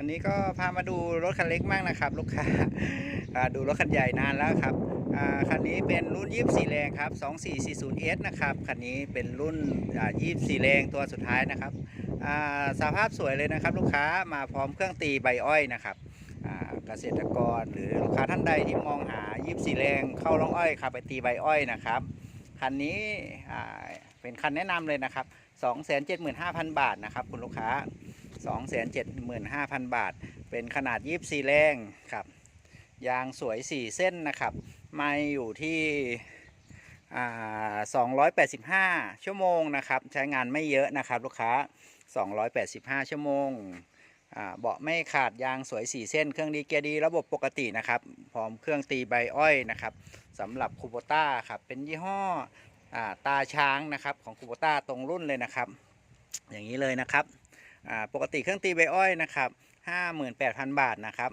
วันนี้ก็พามาดูรถคันเล็กมากนะครับ ลูกค้าดูรถคันใหญ่นานแล้วครับคันนี้เป็นรุ่น 24 แรงครับ 2440S นะครับ คันนี้เป็นรุ่นอ่า24 แรงตัวสุดท้ายนะครับอ่าสภาพสวยเลยนะครับ ลูกค้ามาพร้อมเครื่องตีใบอ้อยนะครับเกษตรกรหรือลูกค้าท่านใดที่มองหา 24 แรงเข้าร่องอ้อยขับไปตีใบอ้อยนะครับคันนี้เป็นคันแนะนำเลยนะครับ 275,000 บาทนะครับ คุณลูกค้า 275,000 บาท เป็นขนาด 24 แรงครับ ยางสวย 4 เส้นนะครับ ไม่อยู่ที่อ่า285 ชั่วโมงนะครับ ใช้งานไม่เยอะนะครับ ลูกค้า 285 ชั่วโมงเบาะไม่ขาดยางสวย 4 เส้น เครื่องดีเกียร์ดีระบบปกตินะครับพร้อมเครื่องตีใบอ้อยนะครับสำหรับคูโบต้าครับเป็นยี่ห้ออตาช้างนะครับของคูโบต้าตรงรุ่นเลยนะครับ อย่างนี้เลยนะครับ ปกติเครื่องตีใบอ้อยนะครับ58,000 บาทนะครับ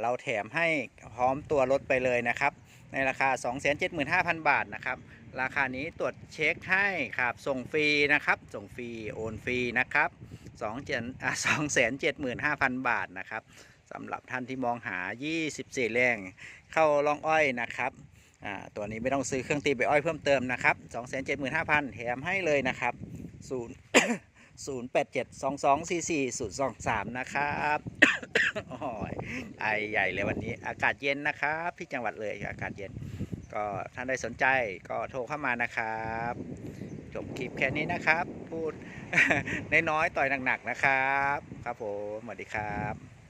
เราแถมให้พร้อมตัวรถไปเลยนะครับ ในราคา 275,000 บาทนะครับ ราคานี้ตรวจเช็คให้ครับส่งฟรีนะครับ ส่งฟรีโอนฟรีนะครับ2เจ็ดอ่า275,000 บาทนะครับสำหรับท่านที่มองหา 24 แรงเข้าล่องอ้อยนะครับตัวนี้ไม่ต้องซื้อเครื่องตีใบอ้อยเพิ่มเติมนะครับ 275,000 แถมให้เลยนะครับ0 0872244023 นะครับโอ้ยไอใหญ่เลยวันนี้ อากาศเย็นนะครับที่จังหวัดเลยอากาศเย็น ก็ท่านใดสนใจก็โทรเข้ามานะครับจบคลิปแค่นี้นะครับ พูดน้อยๆต่อยหนักๆนะครับ ครับผมสวัสดีครับ